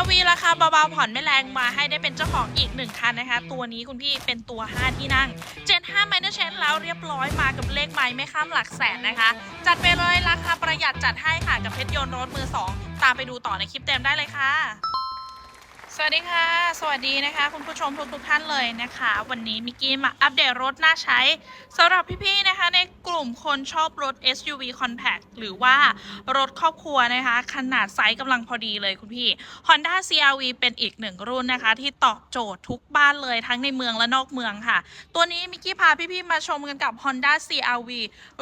CRV ราคาเบาๆผ่อนไม่แรงมาให้ได้เป็นเจ้าของอีกหนึ่งคันนะคะ ตัวนี้คุณพี่เป็นตัว 5 ที่นั่ง Gen 5 Minor Change แล้วเรียบร้อยมากับเลขไม้ไม่ข้ามหลักแสนนะคะ จัดไปเลยราคาประหยัดจัดให้ค่ะกับเพชรยนต์รถมือ 2 ตามไปดูต่อในคลิปเต็มได้เลยค่ะ สวัสดีค่ะ สวัสดีนะคะ คุณผู้ชมทุกๆท่านเลยนะคะ วันนี้มิกกี้มาอัปเดตรถน่าใช้สำหรับพี่ๆนะคะ ในกลุ่มคนชอบรถ SUV Compact หรือว่ารถครอบครัวนะคะ ขนาดไซส์กำลังพอดีเลยคุณพี่ Honda CRV เป็นอีกหนึ่งรุ่นนะคะ ที่ตอบโจทย์ทุกบ้านเลยทั้งในเมืองและนอกเมืองค่ะ ตัวนี้มิกกี้พาพี่ๆมาชมกันกับ Honda CRV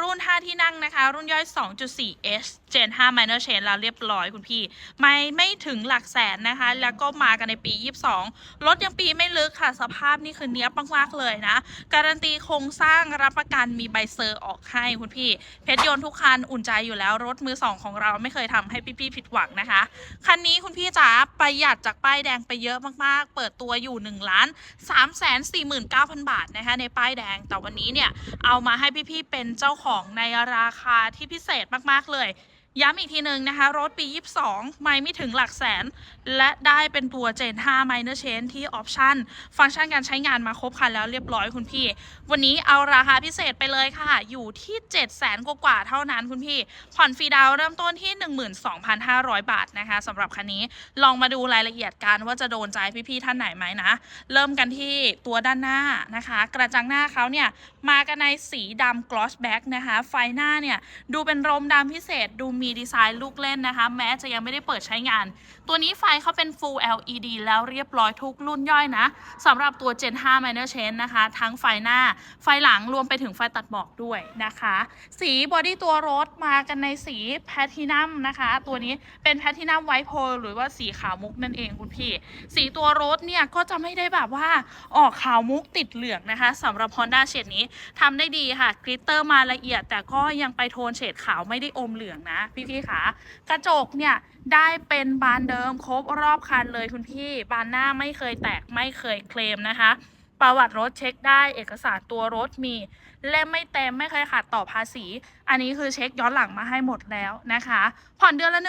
รุ่น 5 ที่นั่งนะคะ รุ่นย่อย 2.4 H Gen 5 Minor Change แล้วเรียบร้อยคุณพี่ ไม่ไม่ถึงหลักแสนนะคะ แล้วก็มากันในปี 22 รถยังปีไม่ลึกค่ะ สภาพนี่คือเนี้ยบมากๆเลยนะ การันตีโครงสร้างรับประกันมีใบเซอร์ออกให้คุณพี่ เพชรยนต์ทุกคันอุ่นใจอยู่แล้วรถมือสองของเราไม่เคยทำให้พี่ๆผิดหวังนะคะ คันนี้คุณพี่จ๋าประหยัดจากป้ายแดงไปเยอะมากๆ เปิดตัวอยู่1ล้าน3แสน49,000บาทนะคะในป้ายแดง แต่วันนี้เนี่ยเอามาให้พี่ๆเป็นเจ้าของในราคาที่พิเศษมากๆเลย ย้ำอีกทีหนึ่งนะคะ รถปี 22 ไม่ไม่ถึงหลักแสน และได้เป็นตัว Gen 5 Minor Change ที่ออปชั่นฟังก์ชันการใช้งานมาครบคันแล้วเรียบร้อยคุณพี่ วันนี้เอาราคาพิเศษไปเลยค่ะ อยู่ที่ 7 0 0แสนกว่าเท่านั้นคุณพี่ ผ่อนฟรีดาวน์เริ่มต้นที่ 12,500 บาทนะคะสำหรับคันนี้ลองมาดูรายละเอียดกันว่าจะโดนใจพี่ๆท่านไหนไหมนะ เริ่มกันที่ตัวด้านหน้านะคะ กระจังหน้าเขาเนี่ยมากันในสีดำ gloss black นะคะไฟหน้าเนี่ยดูเป็นโรมดำพิเศษดูมีดีไซน์ลูกเล่นนะคะ แม้จะยังไม่ได้เปิดใช้งาน ตัวนี้ไฟเขาเป็น full LED แล้วเรียบร้อยทุกรุ่นย่อยนะสำหรับตัว Gen 5 Minor Change นะคะ ทั้งไฟหน้า ไฟหลังรวมไปถึงไฟตัดหมอกด้วยนะคะ สีบอดี้ตัวรถมากันในสีแพทินัมนะคะ ตัวนี้เป็นแพทินัมไวท์โพลหรือว่าสีขาวมุกนั่นเองคุณพี่ สีตัวรถเนี่ยก็จะไม่ได้แบบว่าออกขาวมุกติดเหลืองนะคะสำหรับ Honda เฉดนี้ทำได้ดีค่ะกริตเตอร์มาละเอียด แต่ก็ยังไปโทนเฉดขาวไม่ได้อมเหลืองนะพี่ๆคะกระจกเนี่ยได้เป็นบานเดิมครบรอบคันเลยคุณพี่บานหน้าไม่เคยแตกไม่เคยเคลมนะคะ ประวัติรถเช็คได้เอกสารตัวรถมีเล่มไม่เต็มไม่เคยขาดต่อภาษี อันนี้คือเช็คย้อนหลังมาให้หมดแล้วนะคะ ผ่อนเดือนละ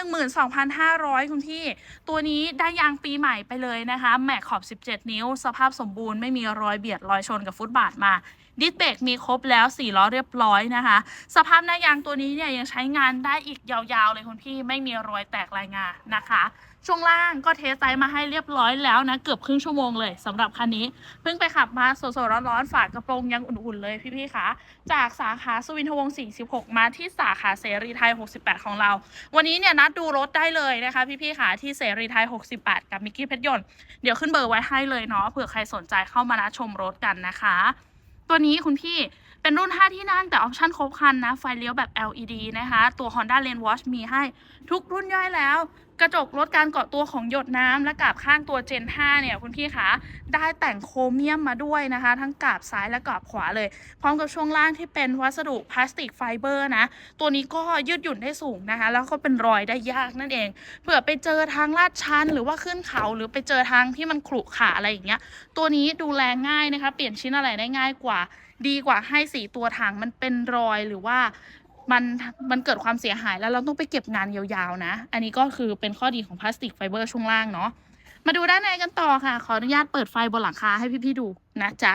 12,500 คุณพี่ ตัวนี้ได้ยางปีใหม่ไปเลยนะคะ แม็กขอบ 17 นิ้ว สภาพสมบูรณ์ไม่มีรอยเบียดรอยชนกับฟุตบาทมา ดิสเบรกมีครบแล้ว4ล้อเรียบร้อยนะคะ สภาพหน้ายางตัวนี้เนี่ยยังใช้งานได้อีกยาวๆเลยคุณพี่ไม่มีรอยแตกรายงานนะคะช่วงล่างก็เทสไซส์มาให้เรียบร้อยแล้วนะ เกือบครึ่งชั่วโมงเลยสำหรับคันนี้ เพิ่งไปขับมาสดๆร้อนๆฝากกระโปรงยังอุ่นๆเลยพี่ๆคะจากสาขาสุวินทวงศ์46 มาที่สาขาเสรีไทย 68 ของเรา วันนี้เนี่ยนัดดูรถได้เลยนะคะพี่ๆคะที่เสรีไทย 68 กับมิกกี้เพชรยนต์เดี๋ยวขึ้นเบอร์ไว้ให้เลยเนาะเผื่อใครสนใจเข้ามานัดชมรถกันนะคะ ตัวนี้คุณพี่เป็นรุ่น 5 ที่นั่งแต่ออปชั่นครบคันนะ ไฟเลี้ยวแบบ LED นะคะ ตัว Honda Lane Watch มีให้ทุกรุ่นย่อยแล้ว กระจกลดการเกาะตัวของหยดน้ำและกาบข้างตัว Gen 5เนี่ยคุณพี่คะได้แต่งโครเมียมมาด้วยนะคะ ทั้งกาบซ้ายและกาบขวาเลย พร้อมกับช่วงล่างที่เป็นวัสดุพลาสติกไฟเบอร์นะ ตัวนี้ก็ยืดหยุ่นได้สูงนะคะ แล้วก็เป็นรอยได้ยากนั่นเอง เผื่อไปเจอทางลาดชันหรือว่าขึ้นเขาหรือไปเจอทางที่มันขรุขระอะไรอย่างเงี้ยตัวนี้ดูแลง่ายนะคะ เปลี่ยนชิ้นอะไรได้ง่ายกว่า ดีกว่าให้สีตัวถังมันเป็นรอยหรือว่า มันมันเกิดความเสียหายแล้วเราต้องไปเก็บงานยาวๆนะ อันนี้ก็คือเป็นข้อดีของพลาสติกไฟเบอร์ช่วงล่างเนาะมาดูด้านในกันต่อค่ะ ขออนุญาตเปิดไฟบนหลังคาให้พี่ๆดูนะจ๊ะ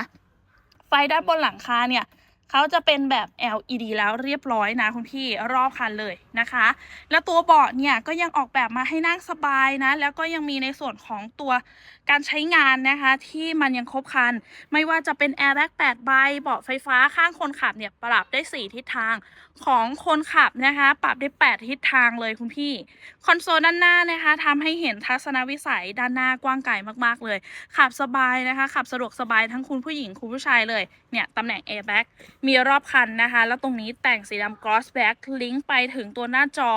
ไฟด้านบนหลังคาเนี่ยเขาจะเป็นแบบ LED แล้วเรียบร้อยนะคุณพี่รอบคันเลย นะคะ แล้วตัวเบาะเนี่ยก็ยังออกแบบมาให้นั่งสบายนะ แล้วก็ยังมีในส่วนของตัวการใช้งานนะคะ ที่มันยังครบครัน ไม่ว่าจะเป็นแอร์แบ็ก8ใบเบาะไฟฟ้าข้างคนขับเนี่ยปรับได้ 4 ทิศทางของคนขับนะคะ ปรับได้ 8 ทิศทางเลยคุณพี่ คอนโซลด้านหน้านะคะทำให้เห็นทัศนวิสัยด้านหน้ากว้างไกลมากๆเลย ขับสบายนะคะ ขับสะดวกสบายทั้งคุณผู้หญิงคุณผู้ชายเลย เนี่ยตำแหน่ง airbag มีรอบคันนะคะ แล้วตรงนี้แต่งสีดำ gloss black ลิงก์ไปถึงตัวหน้าจอ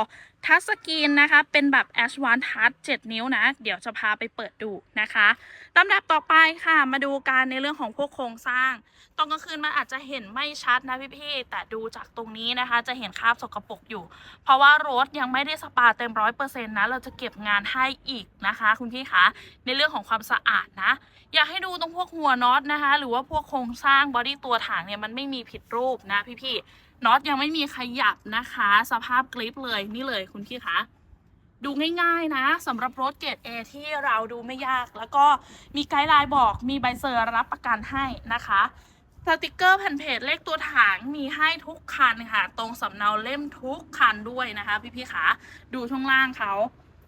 ทัชสกรีนนะคะ เป็นแบบ a s h o n Touch 7 นิ้วนะ เดี๋ยวจะพาไปเปิดดูนะคะลำดับต่อไปค่ะ มาดูการในเรื่องของพวกโครงสร้าง ตอนกลางคืนมันอาจจะเห็นไม่ชัดนะพี่ๆ แต่ดูจากตรงนี้นะคะ จะเห็นคราบสกปรกอยู่ เพราะว่ารถยังไม่ได้สปาเต็มร้อยเปอร์เซ็นต์นะ เราจะเก็บงานให้อีกนะคะ คุณพี่คะ ในเรื่องของความสะอาดนะ อยากให้ดูตรงพวกหัวน็อตนะคะ หรือว่าพวกโครงสร้างบอดี้ตัวถังเนี่ยมันไม่มีผิดรูปนะพี่ๆ น็อตยังไม่มีขยับนะคะ สภาพกริปเลยนี่เลยคุณพี่คะดูง่ายๆนะสำหรับรถเกรด A ที่เราดูไม่ยาก แล้วก็มีไกด์ไลน์บอกมีใบเซอร์รับประกันให้นะคะสติกเกอร์แผ่นเพจเลขตัวถังมีให้ทุกคันค่ะ ตรงสำเนาเล่มทุกคันด้วยนะคะ พี่ๆคะดูช่วงล่างเขา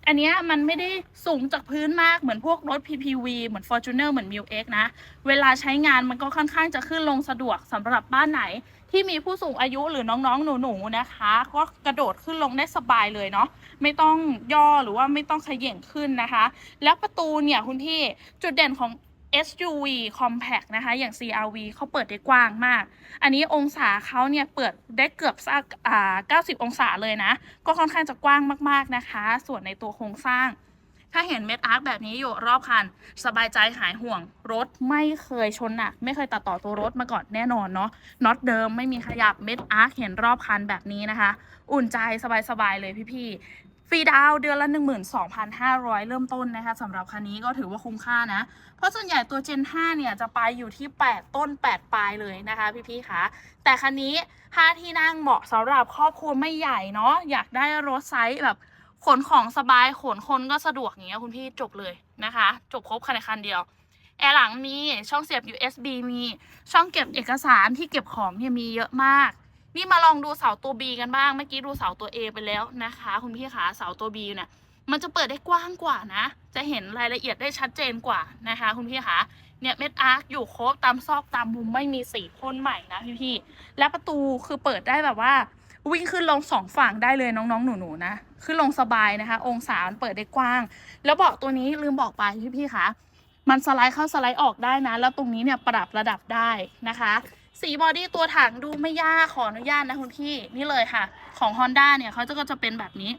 อันเนี้ยมันไม่ได้สูงจากพื้นมากเหมือนพวกรถ PPV เหมือน Fortuner เหมือน m i l X นะ เวลาใช้งานมันก็ค่อนข้างจะขึ้นลงสะดวกสำหรับบ้านไหน ที่มีผู้สูงอายุหรือน้องๆ หนูๆนะคะ ก็กระโดดขึ้นลงได้สบายเลยเนาะไม่ต้องย่อหรือว่าไม่ต้องเขย่งขึ้นนะคะ แล้วประตูเนี่ยคุณพี่จุดเด่นของ SUV compact นะคะ อย่าง CRV เขาเปิดได้กว้างมาก อันนี้องศาเขาเนี่ยเปิดได้เกือบสักอ่า90 องศาเลยนะ ก็ค่อนข้างจะกว้างมากๆนะคะ ส่วนในตัวโครงสร้าง ถ้าเห็นเม็ดอาร์คแบบนี้อยู่รอบคัน สบายใจหายห่วง รถไม่เคยชนหนัก ไม่เคยตัดต่อตัวรถมาก่อนแน่นอนเนาะน็อตเดิมไม่มีขยับเม็ดอาร์คเห็นรอบคันแบบนี้นะคะ อุ่นใจสบายๆเลยพี่ๆฟรีดาวเดือนละ 12,500 เริ่มต้นนะคะสำหรับคันนี้ก็ถือว่าคุ้มค่านะ เพราะส่วนใหญ่ตัว Gen 5 เนี่ย จะไปอยู่ที่ 8 ต้น 8 ปลายเลยนะคะพี่ๆคะแต่คันนี้ 5 ที่นั่งเหมาะสำหรับครอบครัวไม่ใหญ่เนาะอยากได้รถไซส์แบบ ขนของสบายขนคนก็สะดวกอย่างเงี้ยคุณพี่จบเลยนะคะ จบครบคันในคันเดียว แอร์หลังมีช่องเสียบ USB มีช่องเก็บเอกสารที่เก็บของเนี่ยมีเยอะมาก นี่มาลองดูเสาตัว B กันบ้างเมื่อกี้ดูเสาตัว A ไปแล้วนะคะ คุณพี่คะเสาตัว B เนี่ยมันจะเปิดได้กว้างกว่านะ จะเห็นรายละเอียดได้ชัดเจนกว่านะคะ คุณพี่คะเนี่ยเม็ดอาร์คอยู่ครบตามซอกตามมุมไม่มีสีพ่นใหม่นะพี่พี่และประตูคือเปิดได้แบบว่า วิ่งขึ้นลงสองฝั่งได้เลยน้องๆ หนูๆนะ ขึ้นลงสบายนะคะ องศามันเปิดได้กว้าง แล้วเบาะตัวนี้ลืมบอกไปพี่ๆคะมันสไลด์เข้าสไลด์ออกได้นะ แล้วตรงนี้เนี่ยปรับระดับได้นะคะ สีบอดี้ตัวถังดูไม่ยากขออนุญาตนะคุณพี่นี่เลยค่ะ ของ Honda เนี่ยเขาจะก็จะเป็นแบบนี้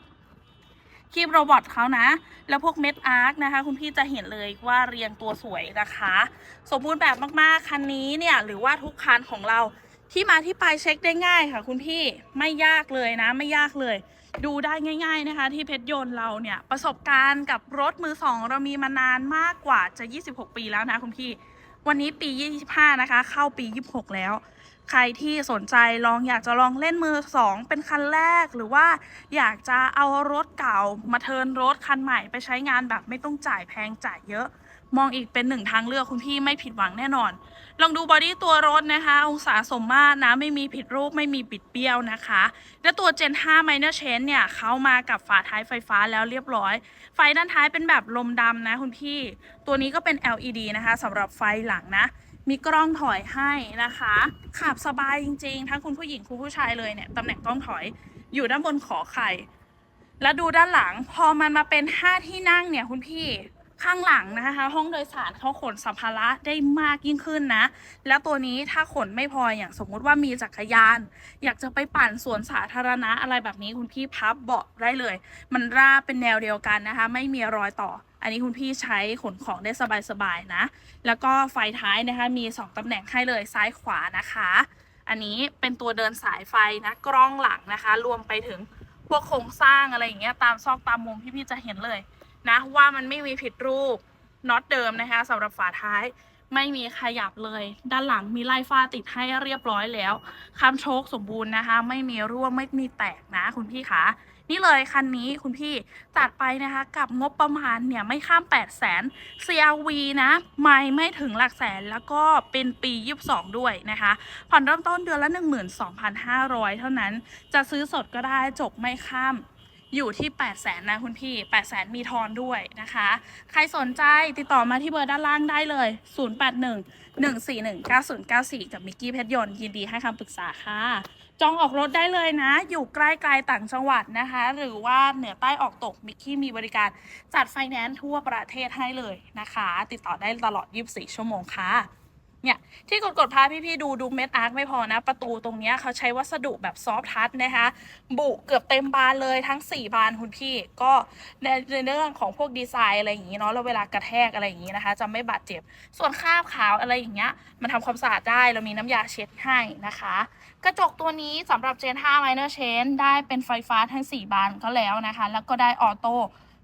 คีบโรบอทเขานะ แล้วพวกเม็ดอาร์คนะคะ คุณพี่จะเห็นเลยว่าเรียงตัวสวยนะคะ สมบูรณ์แบบมากๆ คันนี้เนี่ยหรือว่าทุกคันของเราที่มาที่ไปเช็คได้ง่ายค่ะ คุณพี่ไม่ยากเลยนะ ไม่ยากเลย ดูได้ง่าย ๆนะคะ ที่เพชรยนต์เราเนี่ยประสบการณ์กับรถมือสองเรามีมานานมากกว่าจะ 26 ปีแล้วนะคุณพี่ วันนี้ปี 25 นะคะ เข้าปี 26 แล้ว ใครที่สนใจลองอยากจะลองเล่นมือสองเป็นคันแรกหรือว่าอยากจะเอารถเก่ามาเทินรถคันใหม่ไปใช้งานแบบไม่ต้องจ่ายแพงจ่ายเยอะ มองอีกเป็นหนึ่งทางเลือกคุณพี่ไม่ผิดหวังแน่นอน ลองดูบอดี้ตัวรถนะคะ องศาสมมาตรนะ ไม่มีผิดรูปไม่มีปิดเบี้ยวนะคะ และตัว Gen 5 Minor Change เนี่ยเขามากับฝาท้ายไฟฟ้าแล้วเรียบร้อย ไฟด้านท้ายเป็นแบบลมดำนะคุณพี่ ตัวนี้ก็เป็น LED นะคะสำหรับไฟหลังนะ มีกล้องถอยให้นะคะ ขับสบายจริงๆ ทั้งคุณผู้หญิงคุณผู้ชายเลยเนี่ยตำแหน่งกล้องถอยอยู่ด้านบนขอไข่ แล้วดูด้านหลังพอมันมาเป็น 5 ที่นั่งเนี่ยคุณพี่ ข้างหลังนะคะห้องโดยสารเขาขนสัมภาระได้มากยิ่งขึ้นนะ แล้วตัวนี้ถ้าขนไม่พออย่างสมมุติว่ามีจักรยาน อยากจะไปปั่นสวนสาธารณะอะไรแบบนี้คุณพี่พับเบาะได้เลย มันราบเป็นแนวเดียวกันนะคะ ไม่มีรอยต่อ อันนี้คุณพี่ใช้ขนของได้สบายๆนะ แล้วก็ไฟท้ายนะคะมี 2 ตำแหน่งให้เลยซ้ายขวานะคะ อันนี้เป็นตัวเดินสายไฟนะกล้องหลังนะคะ รวมไปถึงพวกโครงสร้างอะไรอย่างเงี้ยตามซอกตามมุมพี่ๆจะเห็นเลย นะว่ามันไม่มีผิดรูปน็อตเดิมนะคะสำหรับฝาท้ายไม่มีขยับเลย ด้านหลังมีไล่ฟ้าติดให้เรียบร้อยแล้วคำโชคสมบูรณ์นะคะ ไม่มีร่วงไม่มีแตกนะคุณพี่คะนี่เลยคันนี้คุณพี่ตัดไปนะคะ กับงบประมาณเนี่ยไม่ข้าม 8 0 0แสน CRV นะ ไม่ไม่ถึงหลักแสนแล้วก็เป็นปี 22 ด้วยนะคะ ผ่อนเริ่มต้นเดือนละ 12,500 เท่านั้น จะซื้อสดก็ได้จบไม่ข้าม อยู่ที่ 8 0 0แสนนะคุณพี่ 8 0 0แสนมีทอนด้วยนะคะ ใครสนใจติดต่อมาที่เบอร์ด้านล่างได้เลย 081 141 9094 กับมิกกี้เพชรยนต์ยินดีให้คำปรึกษาค่ะ จองออกรถได้เลยนะ อยู่ใกล้ไกลต่างจังหวัดนะคะ หรือว่าเหนือใต้ออกตกมิกกี้มีบริการจัดไฟแนนซ์ทั่วประเทศให้เลยนะคะ ติดต่อได้ตลอด 24 ชั่วโมงค่ะ เนี่ยที่กดกดพาพี่ๆดูดูเม็ดอาร์คไม่พอนะ ประตูตรงเนี้ยเขาใช้วัสดุแบบซอฟทัชนะคะ บุเกือบเต็มบานเลยทั้ง 4 บานคุณพี่ก็ในในเรื่องของพวกดีไซน์อะไรอย่างนี้เนาะแล้วเวลากระแทกอะไรอย่างนี้นะคะ จะไม่บาดเจ็บ ส่วนคราบขาวอะไรอย่างเงี้ยมันทำความสะอาดได้เรามีน้ำยาเช็ดให้นะคะ กระจกตัวนี้สำหรับ Gen 5 Minor Change ได้เป็นไฟฟ้าทั้ง 4 บานก็แล้วนะคะ แล้วก็ได้ออโต้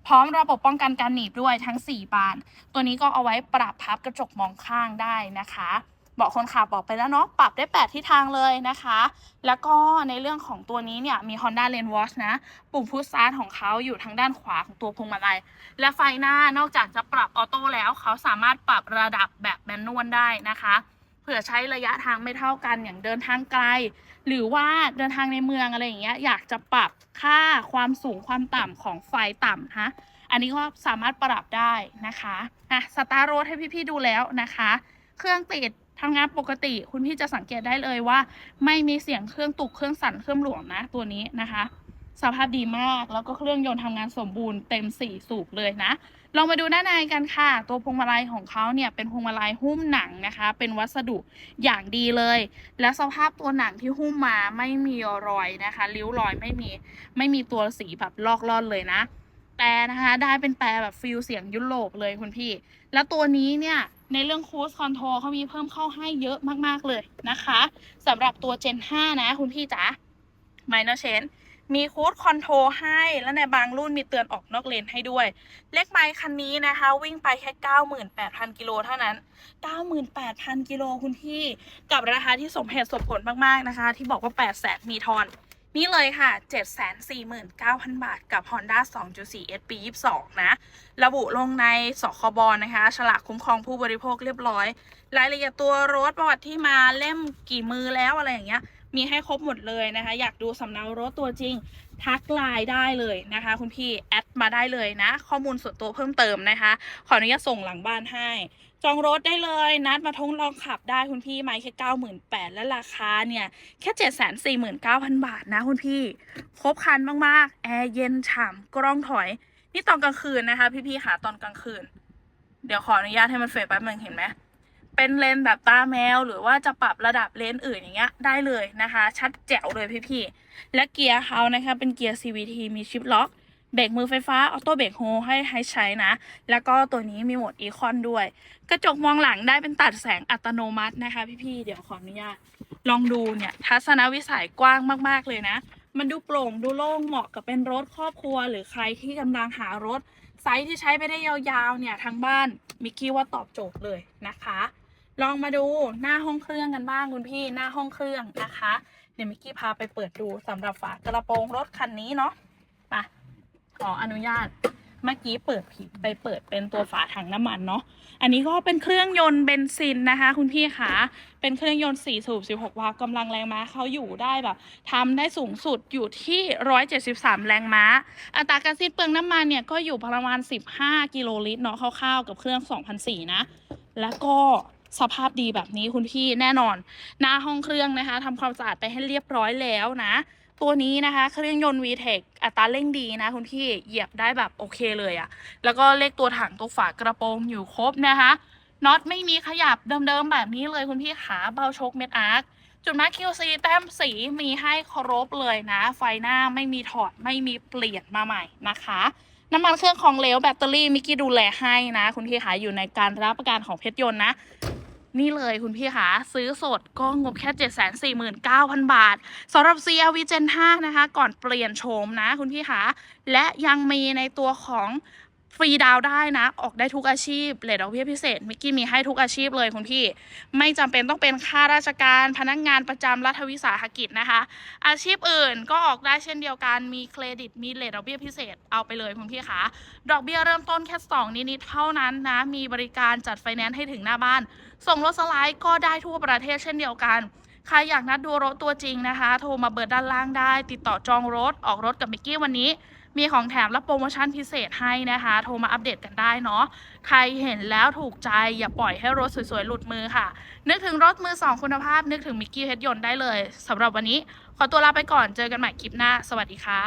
พร้อมระบบป้องกันการหนีบด้วยทั้ง 4 บาน ตัวนี้ก็เอาไว้ปรับพับกระจกมองข้างได้นะคะเบาะคนขับบอกไปแล้วเนาะปรับได้ 8 ทิศทางเลยนะคะ แล้วก็ในเรื่องของตัวนี้เนี่ยมี Honda Lane Watch นะ ปุ่มพุชสตาร์ทของเขาอยู่ทางด้านขวาของตัวพวงมาลัย และไฟหน้านอกจากจะปรับออโต้แล้วเขาสามารถปรับระดับแบบแมนนวลได้นะคะ ผื่อใช้ระยะทางไม่เท่ากันอย่างเดินทางไกล หรือว่าเดินทางในเมืองอะไรอย่างเงี้ยอยากจะปรับค่าความสูงความต่ำของไฟต่ำฮะอันนี้ก็สามารถปรับได้นะคะอะสตาร์ทรถให้พี่ๆดูแล้วนะคะ เครื่องติดทำงานปกติ คุณพี่จะสังเกตได้เลยว่า ไม่มีเสียงเครื่องตุกเครื่องสั่นเครื่องหลวมนะตัวนี้นะคะ สภาพดีมากแล้วก็เครื่องยนต์ทำงานสมบูรณ์เต็มสี่สูบเลยนะ ลองมาดูด้านในกันค่ะ ตัวพวงมาลัยของเขาเนี่ยเป็นพวงมาลัยหุ้มหนังนะคะ เป็นวัสดุอย่างดีเลย และสภาพตัวหนังที่หุ้มมาไม่มีรอยนะคะ ริ้วรอยไม่มีไม่มีตัวสีแบบลอกล่อนเลยนะแต่นะคะได้เป็นแปรแบบฟิลเสียงยุโรปเลยคุณพี่ แล้วตัวนี้เนี่ยในเรื่อง Cruise Control เขามีเพิ่มเข้าให้เยอะมากๆเลยนะคะสำหรับตัว Gen 5 นะคุณพี่จ๋า Minor Change มี Cruise Control ให้ และในบางรุ่นมีเตือนออกนอกเลนให้ด้วย เลขไมล์คันนี้นะคะ วิ่งไปแค่ 98,000 กิโลเท่านั้น 98,000 กิโลคุณพี่ กับราคาที่สมเหตุสมผลมาก ๆ นะคะ ที่บอกว่า 800,000มีทอน นี่เลยค่ะ 749,000 บาทกับ Honda 2.4 S ปี22 นะ ระบุลงในสคบนะคะ ฉลากคุ้มครองผู้บริโภคเรียบร้อย รายละเอียดตัวรถประวัติที่มาเล่มกี่มือแล้วอะไรอย่างเงี้ย มีให้ครบหมดเลยนะคะ อยากดูสำเนารถตัวจริง ทักไลน์ได้เลยนะคะ คุณพี่แอดมาได้เลยนะ ข้อมูลส่วนตัวเพิ่มเติมนะคะ ขออนุญาตส่งหลังบ้านให้ จองรถได้เลย นัดมาทงลองขับได้คุณพี่ไม่แค่เก้าหมื่นแปดและราคาเนี่ย แค่เจ็ดแสนสี่หมื่นเก้าพันบาทนะคุณพี่ ครบครันมากๆ แอร์เย็นฉ่ำกล้องถอย นี่ตอนกลางคืนนะคะ พี่ๆค่ะตอนกลางคืน เดี๋ยวขออนุญาตให้มันเฟรแป๊บนึงเห็นไหม เป็นเลนแบบตาแมว หรือว่าจะปรับระดับเลนอื่นอย่างเงี้ยได้เลยนะคะ ชัดแจ๋วเลยพี่ๆ และเกียร์เขานะคะ เป็นเกียร์ CVT มีชิปล็อกเบรกมือไฟฟ้าออโต้เบรกโฮให้ให้ใช้นะ แล้วก็ตัวนี้มีโหมดอีคอนด้วย กระจกมองหลังได้เป็นตัดแสงอัตโนมัตินะคะพี่ๆ เดี๋ยวขออนุญาต ลองดูเนี่ย ทัศนวิสัยกว้างมากๆเลยนะ มันดูโปร่งดูโล่งเหมาะกับเป็นรถครอบครัว หรือใครที่กำลังหารถ ไซส์ที่ใช้ไปได้ยาวๆเนี่ยทางบ้านมิกกี้ว่าตอบโจทย์เลยนะคะ ลองมาดูหน้าห้องเครื่องกันบ้างคุณพี่หน้าห้องเครื่องนะคะเดี๋ยวมิกกี้พาไปเปิดดูสำหรับฝากระโปรงรถคันนี้เนาะมาขออนุญาตเมื่อกี้เปิดผิดไปเปิดเป็นตัวฝาถังน้ำมันเนาะอันนี้ก็เป็นเครื่องยนต์เบนซินนะคะ คุณพี่คะเป็นเครื่องยนต์4สูบ16วาล์วกำลังแรงม้าเขาอยู่ได้แบบทำได้สูงสุดอยู่ที่ 173 แรงม้า อัตราการสิ้นเปลืองน้ำมันเนี่ยก็อยู่ประมาณ 15 กิโลลิตรเนาะคร่าวๆกับเครื่อง2004นะแล้วก็ สภาพดีแบบนี้คุณพี่แน่นอน หน้าห้องเครื่องนะคะทำความสะอาดไปให้เรียบร้อยแล้วนะ ตัวนี้นะคะ เครื่องยนต์ VTEC อัตราเร่งดีนะคุณพี่เหยียบได้แบบโอเคเลยอะแล้วก็เลขตัวถังตัวฝากระโปรงอยู่ครบนะคะน็อตไม่มีขยับเดิมๆแบบนี้เลยคุณพี่ขาเบาโชคเม็ดอาร์คจุดมาร์ค QC แต้มสีมีให้ครบเลยนะ ไฟหน้าไม่มีถอดไม่มีเปลี่ยนมาใหม่นะคะน้ำมันเครื่องของเหลวแบตเตอรี่มิกกี้ดูแลให้นะ คุณพี่คะอยู่ในการรับประกันของเพชรยนต์นะ นี่เลยคุณพี่คะซื้อสดก็งบแค่ 749,000 บาทสำหรับ CRV Gen 5 นะคะ ก่อนเปลี่ยนโฉมนะคุณพี่คะและยังมีในตัวของฟรีดาวได้นะ ออกได้ทุกอาชีพเลทดอกเบี้ยพิเศษ มิกกี้มีให้ทุกอาชีพเลยคุณพี่ ไม่จำเป็นต้องเป็นข้าราชการ พนักงานประจำรัฐวิสาหกิจนะคะ อาชีพอื่นก็ออกได้เช่นเดียวกัน มีเครดิต มีเลทดอกเบี้ยพิเศษ เอาไปเลยคุณพี่คะ ดอกเบี้ยเริ่มต้นแค่ 2 นิดๆเท่านั้นนะ มีบริการจัดไฟแนนซ์ให้ถึงหน้าบ้าน ส่งรถสไลด์ก็ได้ทั่วประเทศเช่นเดียวกัน ใครอยากนัดดูรถตัวจริงนะคะ โทรมาเบอร์ด้านล่างได้ ติดต่อจองรถออกรถกับมิกกี้วันนี้ มีของแถมและโปรโมชั่นพิเศษให้นะคะ โทรมาอัปเดตกันได้เนาะ ใครเห็นแล้วถูกใจอย่าปล่อยให้รถสวยๆหลุดมือค่ะ นึกถึงรถมือสองคุณภาพ นึกถึงมิกกี้เพชรยนต์ได้เลยสำหรับวันนี้ ขอตัวลาไปก่อนเจอกันใหม่คลิปหน้า สวัสดีค่ะ